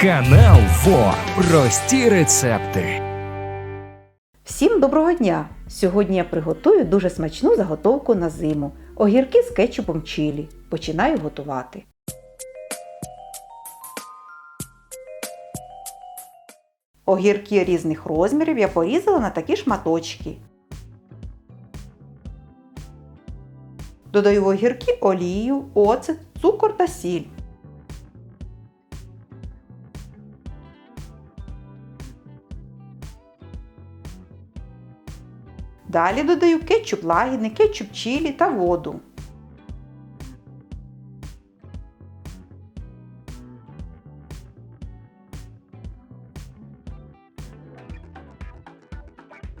Канал ФО. Прості рецепти. Всім доброго дня! Сьогодні я приготую дуже смачну заготовку на зиму. Огірки з кетчупом чилі. Починаю готувати. Огірки різних розмірів я порізала на такі шматочки. Додаю в огірки олію, оцет, цукор та сіль. Далі додаю кетчуп лагідний, кетчуп чилі та воду.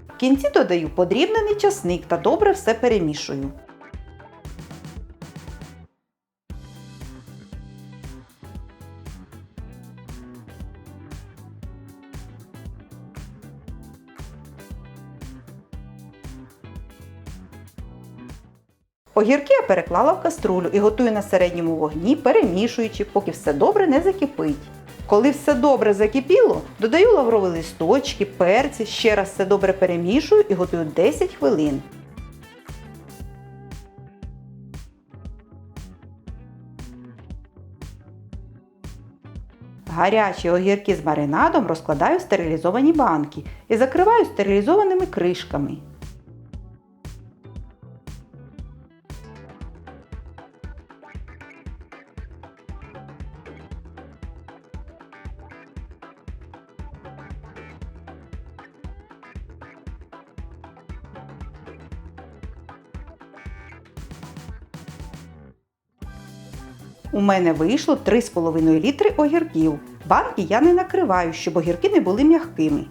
В кінці додаю подрібнений часник та добре все перемішую. Огірки я переклала в каструлю і готую на середньому вогні, перемішуючи, поки все добре не закипить. Коли все добре закипіло, додаю лаврові листочки, перці, ще раз все добре перемішую і готую 10 хвилин. Гарячі огірки з маринадом розкладаю в стерилізовані банки і закриваю стерилізованими кришками. У мене вийшло 3,5 літри огірків. Банки я не накриваю, щоб огірки не були м'якими.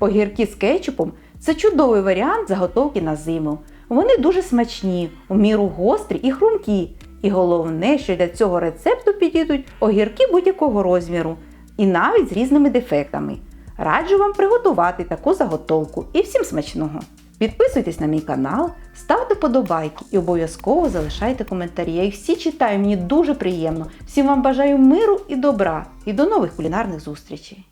Огірки з кетчупом це чудовий варіант заготовки на зиму. Вони дуже смачні, у міру гострі і хрумкі. І головне, що для цього рецепту підійдуть огірки будь-якого розміру і навіть з різними дефектами. Раджу вам приготувати таку заготовку і всім смачного! Підписуйтесь на мій канал, ставте подобайки і обов'язково залишайте коментарі. Я їх всі читаю, мені дуже приємно. Всім вам бажаю миру і добра і до нових кулінарних зустрічей!